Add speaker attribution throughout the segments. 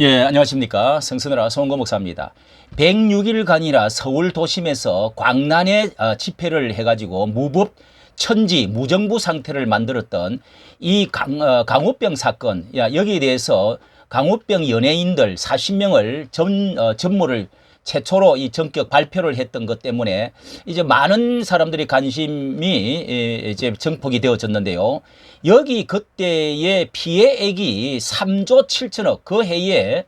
Speaker 1: 예, 안녕하십니까. 성선으라 송은거 목사입니다. 106일간이라 서울 도심에서 광란에 어, 집회를 해가지고 무법 천지 무정부 상태를 만들었던 이 강, 어, 강우병 사건, 야, 여기에 대해서 강우병 연예인들 40명을 전, 어, 전무를 최초로 이 전격 발표를 했던 것 때문에 이제 많은 사람들이 관심이 예, 이제 정폭이 되어졌는데요. 여기 그때의 피해액이 3조 7천억 그 해에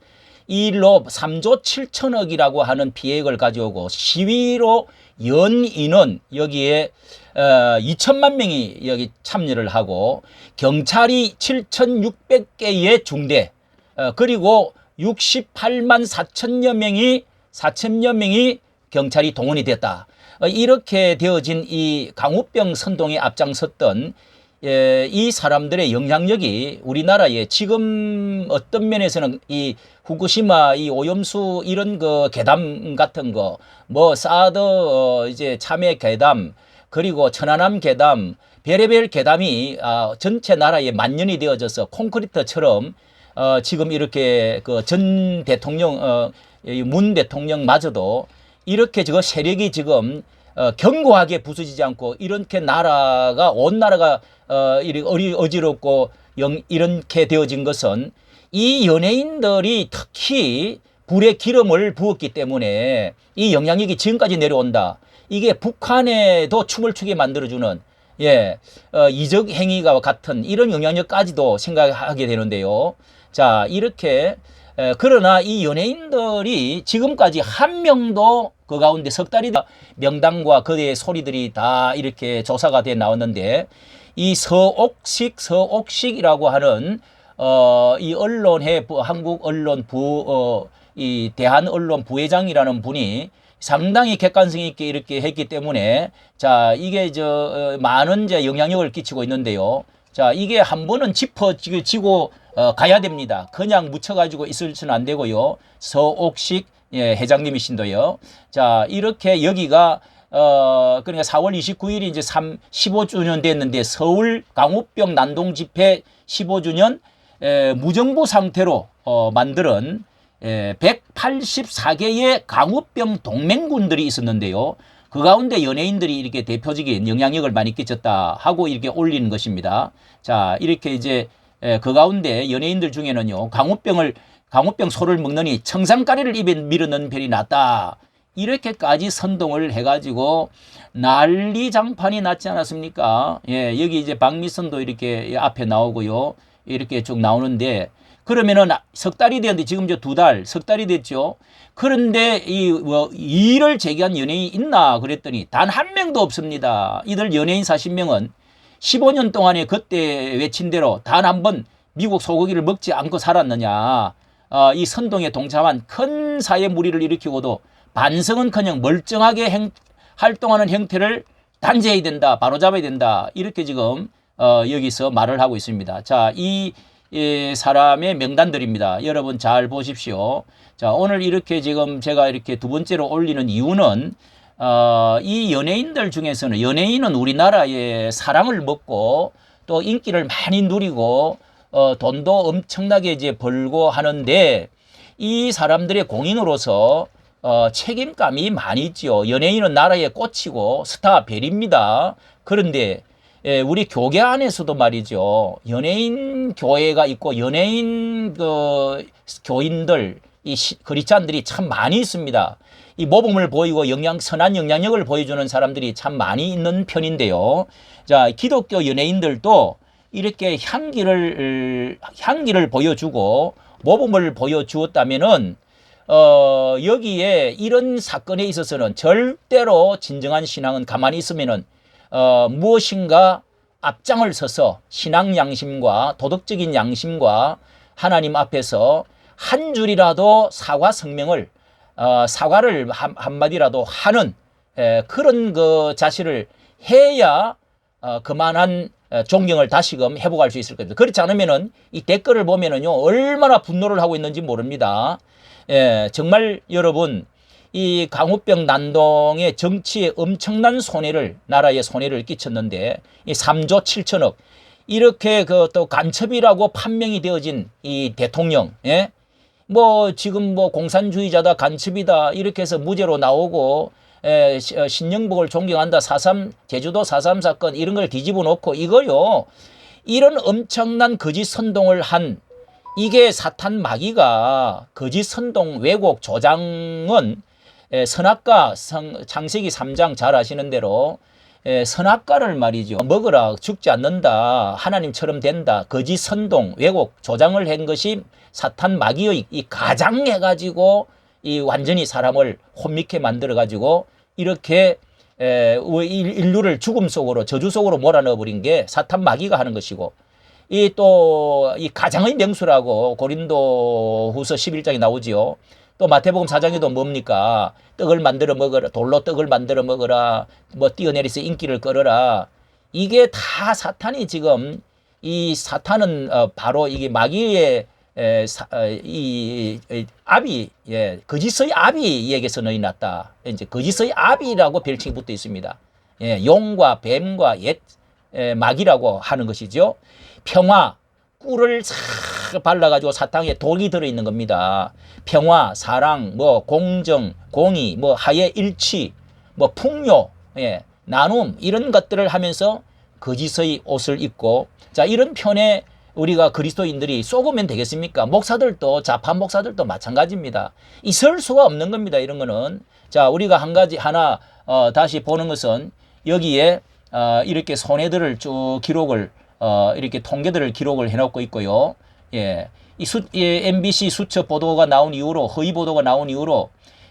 Speaker 1: 이 일로 3조 7천억이라고 하는 피해액을 가져오고 시위로 연 인원 여기에 어, 2천만 명이 여기 참여를 하고 경찰이 7,600개의 중대 어, 그리고 68만 4천여 명이 4천여 명이 경찰이 동원이 됐다. 어, 이렇게 되어진 이 강우병 선동에 앞장섰던 예, 이 사람들의 영향력이 우리나라에 지금 어떤 면에서는 이 후쿠시마 이 오염수 이런 그 괴담 같은 거 뭐 사드 어, 이제 참외 괴담 그리고 천안함 괴담 별의별 괴담이 아, 전체 나라에 만연이 되어져서 콘크리트처럼 어, 지금 이렇게 그 전 대통령 어, 이문 대통령마저도 이렇게 저 세력이 지금 어, 견고하게 부서지지 않고 이렇게 나라가 온 나라가 어, 어지럽고 영, 이렇게 되어진 것은 이 연예인들이 특히 불에 기름을 부었기 때문에 이 영향력이 지금까지 내려온다. 이게 북한에도 춤을 추게 만들어주는 예, 어, 이적 행위가 같은 이런 영향력까지도 생각하게 되는데요. 자, 이렇게 에, 그러나 이 연예인들이 지금까지 한 명도 그 가운데 석 달이 다 명단과 그의 소리들이 다 이렇게 조사가 돼 나왔는데 이 서옥식 서옥식이라고 하는 어, 이 언론회 부, 한국 언론 부, 어, 이 대한 언론 부회장이라는 분이 상당히 객관성 있게 이렇게 했기 때문에 자 이게 저 어, 많은 이제 영향력을 끼치고 있는데요. 자 이게 한 번은 짚어지고 어, 가야 됩니다. 그냥 묻혀가지고 있을 수는 안 되고요. 서옥식 예, 회장님이신도요. 자 이렇게 여기가 어 그러니까 4월 29일이 이제 3 15주년 됐는데 서울 강우병 난동 집회 15주년 에, 무정부 상태로 어, 만드는 에, 184개의 강우병 동맹군들이 있었는데요. 그 가운데 연예인들이 이렇게 대표적인 영향력을 많이 끼쳤다 하고 이렇게 올리는 것입니다. 자, 이렇게 이제 에, 그 가운데 연예인들 중에는요, 강우병을, 강우병 소를 먹느니 청산가리를 입에 밀어넣는 별이 낫다. 이렇게까지 선동을 해가지고 난리 장판이 났지 않았습니까? 예, 여기 이제 박미선도 이렇게 앞에 나오고요. 이렇게 쭉 나오는데 그러면은 석 달이 되었는데 지금 이제 두 달, 석 달이 됐죠. 그런데 이, 뭐, 이의를 제기한 연예인이 있나 그랬더니 단 한 명도 없습니다. 이들 연예인 40명은 15년 동안에 그때 외친 대로 단 한 번 미국 소고기를 먹지 않고 살았느냐. 어, 이 선동에 동참한 큰 사회 무리를 일으키고도 반성은 그냥 멀쩡하게 행, 활동하는 형태를 단죄해야 된다. 바로잡아야 된다. 이렇게 지금 어, 여기서 말을 하고 있습니다. 자, 이, 이 사람의 명단들입니다. 여러분 잘 보십시오. 자, 오늘 이렇게 지금 제가 이렇게 두 번째로 올리는 이유는 어, 이 연예인들 중에서는 연예인은 우리나라의 사랑을 먹고 또 인기를 많이 누리고 어, 돈도 엄청나게 이제 벌고 하는데 이 사람들의 공인으로서 어, 책임감이 많이 있죠. 연예인은 나라의 꽃이고 스타 별입니다. 그런데 예, 우리 교계 안에서도 말이죠. 연예인 교회가 있고 연예인 그 교인들 이 시, 그리스찬들이 참 많이 있습니다. 이 모범을 보이고 영향 선한 영향력을 보여주는 사람들이 참 많이 있는 편인데요. 자, 기독교 연예인들도 이렇게 향기를 향기를 보여주고 모범을 보여주었다면은 어, 여기에 이런 사건에 있어서는 절대로 진정한 신앙은 가만히 있으면은 어, 무엇인가 앞장을 서서 신앙 양심과 도덕적인 양심과 하나님 앞에서 한 줄이라도 사과 성명을 어, 사과를 한, 한마디라도 하는 에, 그런 그 자세를 해야 어, 그만한 어, 존경을 다시금 회복할 수 있을 겁니다. 그렇지 않으면은 이 댓글을 보면은요 얼마나 분노를 하고 있는지 모릅니다. 예, 정말 여러분 이 강우병 난동의 정치에 엄청난 손해를 나라에 손해를 끼쳤는데 이 3조 7천억 이렇게 그 또 간첩이라고 판명이 되어진 이 대통령 예? 뭐 지금 뭐 공산주의자다 간첩이다 이렇게 해서 무죄로 나오고 에, 시- 어, 신영복을 존경한다 사삼 제주도 사삼 사건 이런 걸 뒤집어 놓고 이거요 이런 엄청난 거짓 선동을 한 이게 사탄 마귀가 거짓 선동 왜곡 조장은 에, 선악과 성, 창세기 3장 잘 아시는 대로 에, 선악과를 말이죠 먹으라 죽지 않는다 하나님처럼 된다 거짓 선동 왜곡 조장을 한 것이 사탄 마귀의 이 가장 해 가지고 이 완전히 사람을 혼미케 만들어 가지고 이렇게 에, 의- 인- 인류를 죽음 속으로 저주 속으로 몰아넣어 버린 게 사탄 마귀가 하는 것이고 이 또이 가장의 명수라고 고린도 후서 11장에 나오지요. 또 마태복음 4장에도 뭡니까? 떡을 만들어 먹어라. 돌로 떡을 만들어 먹어라. 뭐 뛰어내려서 인기를 끌어라. 이게 다 사탄이 지금 이 사탄은 어, 바로 이게 마귀의 에, 사, 어, 이, 이 아비, 예, 거짓의 아비에게서 너희 났다. 이제 거짓의 아비라고 별칭이 붙어 있습니다. 예, 용과 뱀과 옛 에, 마귀라고 하는 것이죠. 평화, 꿀을 싹 발라가지고 사탕에 독이 들어있는 겁니다. 평화, 사랑, 뭐 공정, 공의, 뭐 하의 일치, 뭐 풍요, 예, 나눔 이런 것들을 하면서 거짓의 옷을 입고 자 이런 편에 우리가 그리스도인들이 쏘으면 되겠습니까? 목사들도 자판 목사들도 마찬가지입니다. 있을 수가 없는 겁니다. 이런 거는 자 우리가 한 가지 하나 어, 다시 보는 것은 여기에 어, 이렇게 손해들을 쭉 기록을 어, 이렇게 통계들을 기록을 해놓고 있고요. 예, 이 수, 예, MBC 수첩 보도가 나온 이후로 허위 보도가 나온 이후로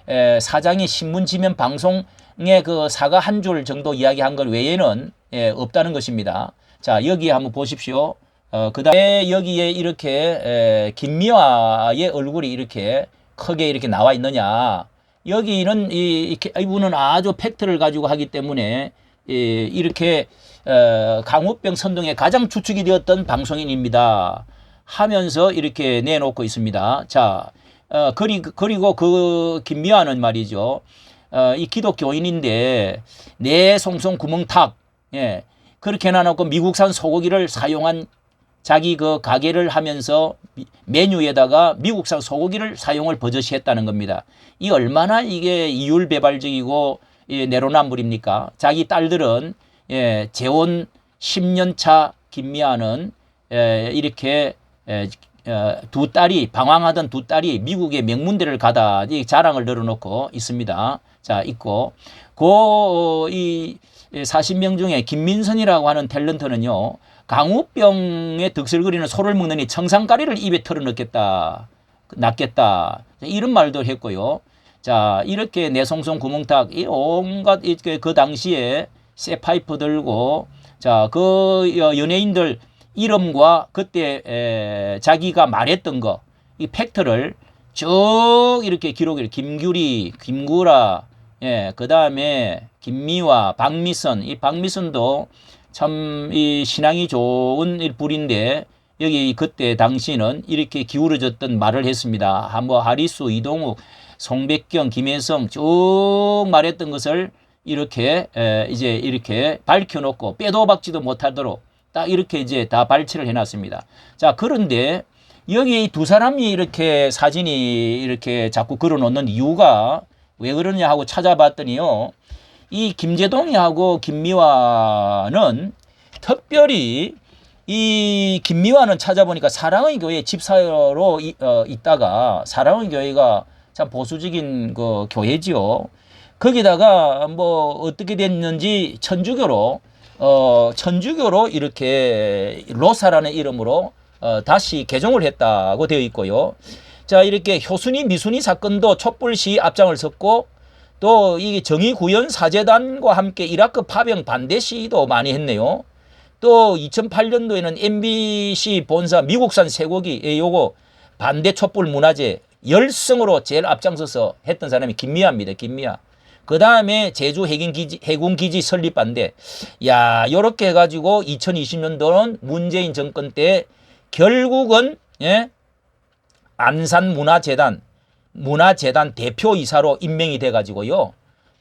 Speaker 1: 에, 사장이 신문 지면 방송에 그 사과 한 줄 정도 이야기한 것 외에는 예, 없다는 것입니다. 자 여기 한번 보십시오. 어, 그 다음에 여기에 이렇게 에, 김미화의 얼굴이 이렇게 크게 이렇게 나와 있느냐? 여기는 이, 이렇게 이분은 아주 팩트를 가지고 하기 때문에 이, 이렇게 어, 강우병 선동에 가장 주축이 되었던 방송인입니다. 하면서 이렇게 내놓고 있습니다. 자, 어, 그리, 그리고 그 김미화는 말이죠. 어, 이 기독교인인데 내 송송 구멍탁, 예, 그렇게 해놔놓고 미국산 소고기를 사용한 자기 그 가게를 하면서 미- 메뉴에다가 미국산 소고기를 사용을 버젓이 했다는 겁니다. 이 얼마나 이게 이율배발적이고 예, 내로남불입니까? 자기 딸들은 예, 재혼 10년 차 김미아는 예, 이렇게 예, 어, 두 딸이 방황하던 두 딸이 미국의 명문대를 가다 이 자랑을 늘어놓고 있습니다. 자 있고 그이 40명 중에 김민선이라고 하는 탤런트는요 강우병에 득실거리는 소를 먹느니 청산가리를 입에 털어넣겠다 낫겠다 이런 말도 했고요. 자 이렇게 내송송 구멍탁 이 온갖 이렇게 그 당시에 쇠 파이프 들고 자그 연예인들 이름과 그때 에, 자기가 말했던 거 이 팩트를 쭉 이렇게 기록을 김규리, 김구라, 예, 그 다음에 김미화, 박미선, 이 박미선도 참 이 신앙이 좋은 이 불인데 여기 그때 당시는 이렇게 기울어졌던 말을 했습니다. 한뭐 하리수, 이동욱, 송백경, 김혜성 쭉 말했던 것을 이렇게 에, 이제 이렇게 밝혀놓고 빼도 박지도 못하도록 딱 이렇게 이제 다 발췌를 해놨습니다. 자 그런데 여기 이 두 사람이 이렇게 사진이 이렇게 자꾸 걸어 놓는 이유가 왜 그러냐 하고 찾아봤더니요. 이 김재동이하고 김미화는 특별히 이 김미화는 찾아보니까 사랑의 교회 집사로 이- 어, 있다가 사랑의 교회가 참 보수적인 그 교회지요. 거기다가 뭐 어떻게 됐는지 천주교로 어 천주교로 이렇게 로사라는 이름으로 어 다시 개종을 했다고 되어 있고요. 자 이렇게 효순이 미순이 사건도 촛불 시 앞장을 섰고 또 이 정의 구현 사재단과 함께 이라크 파병 반대 시위도 많이 했네요. 또 2008년도에는 MBC 본사 미국산 쇠고기 예, 요거 반대 촛불 문화제 열성으로 제일 앞장서서 했던 사람이 김미아입니다. 김미아. 그 다음에 제주 해군 기지, 해군 기지 설립 반대. 야, 요렇게 해가지고 2020년도는 문재인 정권 때 결국은, 예, 안산문화재단, 문화재단 대표이사로 임명이 돼가지고요.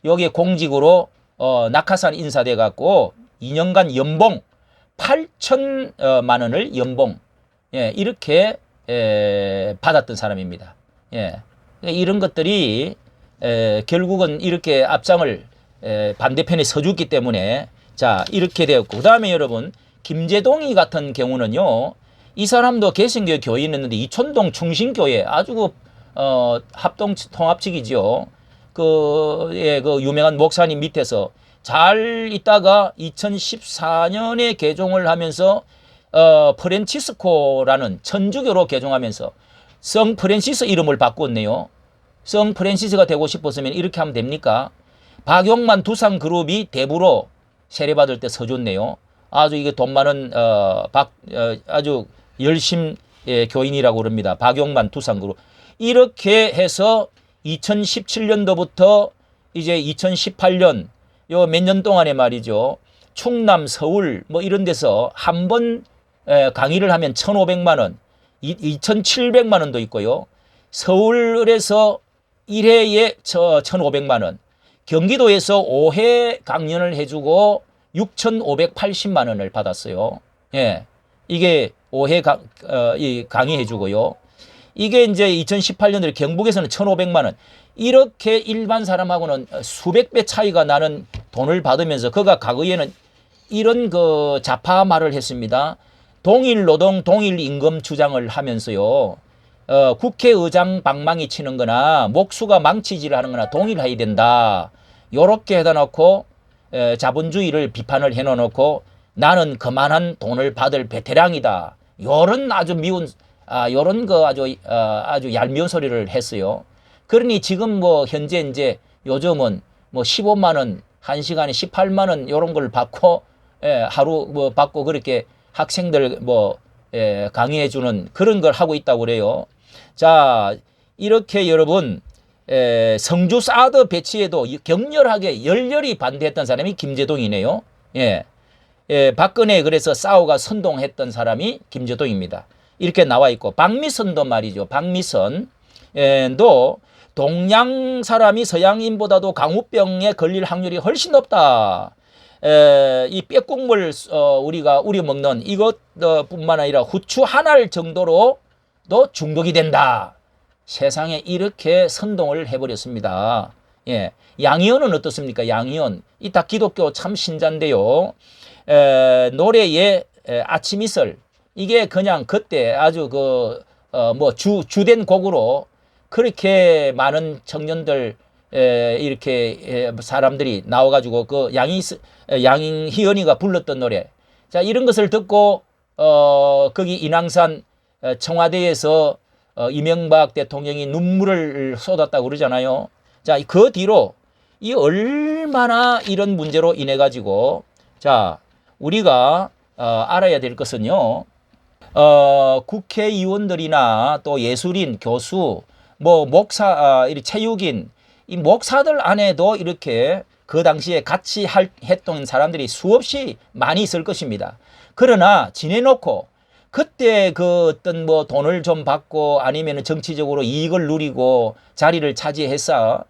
Speaker 1: 여기에 공직으로, 어, 낙하산 인사돼갖고 2년간 연봉 8천만 원을 연봉, 예, 이렇게, 에, 받았던 사람입니다. 예. 이런 것들이 에, 결국은 이렇게 앞장을 에, 반대편에 서줬기 때문에 자 이렇게 되었고 그 다음에 여러분 김재동이 같은 경우는요 이 사람도 개신교 교인이었는데 이촌동 충신교회 아주 그, 어, 합동 통합직이죠 그, 예, 그 유명한 목사님 밑에서 잘 있다가 2014년에 개종을 하면서 어, 프랜치스코라는 천주교로 개종하면서 성 프랜시스 이름을 바꿨네요. 성 프랜시스가 되고 싶었으면 이렇게 하면 됩니까? 박용만 두산 그룹이 대부로 세례받을 때 서줬네요. 아주 이게 돈 많은 어, 박 어, 아주 열심 예, 교인이라고 그럽니다. 박용만 두산 그룹 이렇게 해서 2017년도부터 이제 2018년 요 몇 년 동안에 말이죠. 충남, 서울 뭐 이런 데서 한 번 강의를 하면 1,500만 원, 2,700만 원도 있고요. 서울에서 1회에 1,500만 원, 경기도에서 5회 강연을 해주고 6,580만 원을 받았어요. 예. 이게 5회 강, 어, 이 강의해주고요. 이게 이제 2018년도에 경북에서는 1,500만 원. 이렇게 일반 사람하고는 수백 배 차이가 나는 돈을 받으면서 그가 과거에는 이런 그 자파 말을 했습니다. 동일 노동, 동일 임금 주장을 하면서요. 어, 국회의장 방망이 치는 거나 목수가 망치질을 하는 거나 동일해야 된다. 요렇게 해다 놓고 에, 자본주의를 비판을 해 놓고 나는 그만한 돈을 받을 베테랑이다. 요런 아주 미운 아, 요런 거 아주 어, 아주 얄미운 소리를 했어요. 그러니 지금 뭐 현재 이제 요즘은 뭐 15만 원, 한 시간에 18만 원 요런 걸 받고 예, 하루 뭐 받고 그렇게 학생들 뭐 예, 강의해 주는 그런 걸 하고 있다고 그래요. 자, 이렇게 여러분 에, 성주 사드 배치에도 격렬하게 열렬히 반대했던 사람이 김재동이네요. 예. 예, 박근혜 그래서 싸우가 선동했던 사람이 김재동입니다. 이렇게 나와 있고 박미선도 말이죠. 박미선도 동양 사람이 서양인보다도 강우병에 걸릴 확률이 훨씬 높다. 에, 이 뼈국물 어, 우리가 우려 먹는 이것뿐만 아니라 후추 한 알 정도로 도 중독이 된다. 세상에 이렇게 선동을 해버렸습니다. 예, 양희원은 어떻습니까? 양희원 이다 기독교 참 신자인데요. 에, 노래의 에, 아침 이슬 이게 그냥 그때 아주 그 어, 뭐 주 주된 곡으로 그렇게 많은 청년들 에, 이렇게 에, 사람들이 나와가지고 그 양희 양희연이가 불렀던 노래 자 이런 것을 듣고 어 거기 인왕산 어, 청와대에서 어, 이명박 대통령이 눈물을 쏟았다고 그러잖아요. 자, 그 뒤로 이 얼마나 이런 문제로 인해 가지고 자, 우리가 어, 알아야 될 것은요. 어, 국회의원들이나 또 예술인, 교수, 뭐 목사, 아, 이 체육인 이 목사들 안에도 이렇게 그 당시에 같이 할, 했던 사람들이 수없이 많이 있을 것입니다. 그러나 지내놓고 그때 그 어떤 뭐 돈을 좀 받고 아니면 정치적으로 이익을 누리고 자리를 차지해서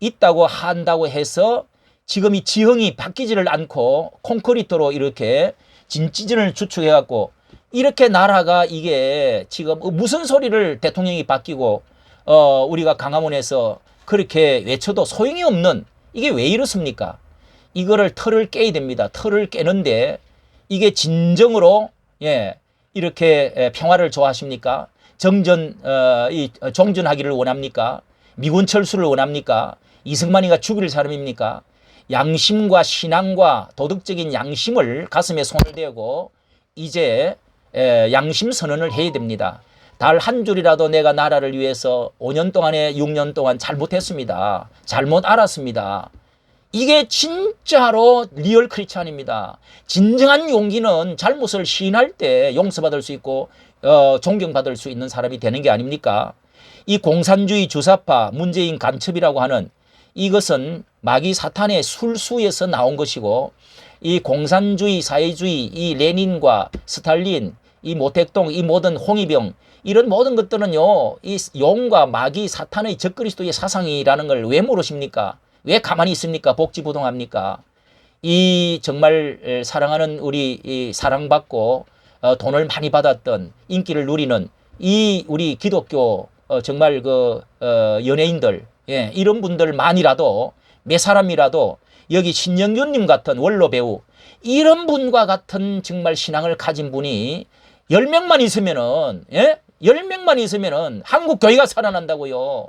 Speaker 1: 있다고 한다고 해서 지금 이 지형이 바뀌지를 않고 콘크리트로 이렇게 진지전을 추측해 갖고 이렇게 나라가 이게 지금 무슨 소리를 대통령이 바뀌고 어 우리가 강화문에서 그렇게 외쳐도 소용이 없는 이게 왜 이렇습니까? 이거를 털을 깨야 됩니다. 털을 깨는데 이게 진정으로 예 이렇게 평화를 좋아하십니까? 정전 어, 이 종전하기를 원합니까? 미군 철수를 원합니까? 이승만이가 죽일 사람입니까? 양심과 신앙과 도덕적인 양심을 가슴에 손을 대고 이제 에, 양심 선언을 해야 됩니다. 달 한 줄이라도 내가 나라를 위해서 5년 동안에 6년 동안 잘못했습니다. 잘못 알았습니다. 이게 진짜로 리얼 크리스찬입니다. 진정한 용기는 잘못을 시인할 때 용서받을 수 있고 어, 존경받을 수 있는 사람이 되는 게 아닙니까? 이 공산주의 주사파 문재인 간첩이라고 하는 이것은 마귀 사탄의 술수에서 나온 것이고 이 공산주의 사회주의 이 레닌과 스탈린 이 모택동 이 모든 홍위병 이런 모든 것들은요 이 용과 마귀 사탄의 적그리스도의 사상이라는 걸 왜 모르십니까? 왜 가만히 있습니까? 복지부동합니까? 이 정말 사랑하는 우리 이 사랑받고 어, 돈을 많이 받았던 인기를 누리는 이 우리 기독교 어, 정말 그 어, 연예인들 예, 이런 분들만이라도 몇 사람이라도 여기 신영균님 같은 원로 배우 이런 분과 같은 정말 신앙을 가진 분이 열 명만 있으면은 예? 열 명만 있으면은 한국 교회가 살아난다고요.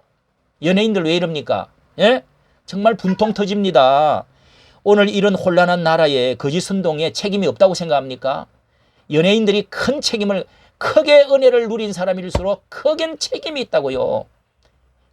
Speaker 1: 연예인들 왜 이럽니까? 예? 정말 분통 터집니다. 오늘 이런 혼란한 나라에 거짓 선동에 책임이 없다고 생각합니까? 연예인들이 큰 책임을 크게 은혜를 누린 사람일수록 크게 책임이 있다고요.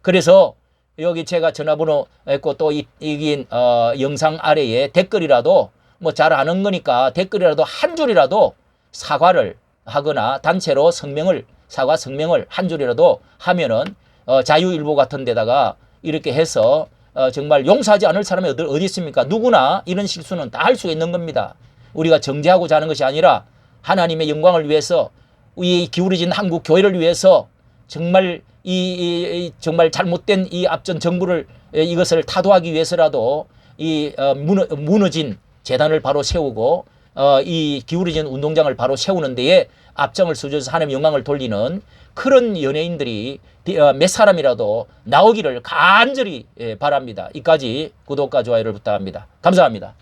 Speaker 1: 그래서 여기 제가 전화번호 했고 또 이, 이 어, 영상 아래에 댓글이라도 뭐 잘 아는 거니까 댓글이라도 한 줄이라도 사과를 하거나 단체로 성명을 사과 성명을 한 줄이라도 하면은 어, 자유일보 같은 데다가 이렇게 해서 어, 정말 용서하지 않을 사람이 어디, 어디 있습니까? 누구나 이런 실수는 다 할 수가 있는 겁니다. 우리가 정죄하고자 하는 것이 아니라 하나님의 영광을 위해서 이 기울어진 한국 교회를 위해서 정말 이, 이- 이 정말 잘못된 이 앞전 정부를 에, 이것을 타도하기 위해서라도 이 어, 무너, 무너진 재단을 바로 세우고 어, 이 기울어진 운동장을 바로 세우는 데에 앞장을 서줘서 하나님의 영광을 돌리는 그런 연예인들이 비- 어, 몇 사람이라도 나오기를 간절히 예, 바랍니다. 이까지 구독과 좋아요를 부탁합니다. 감사합니다.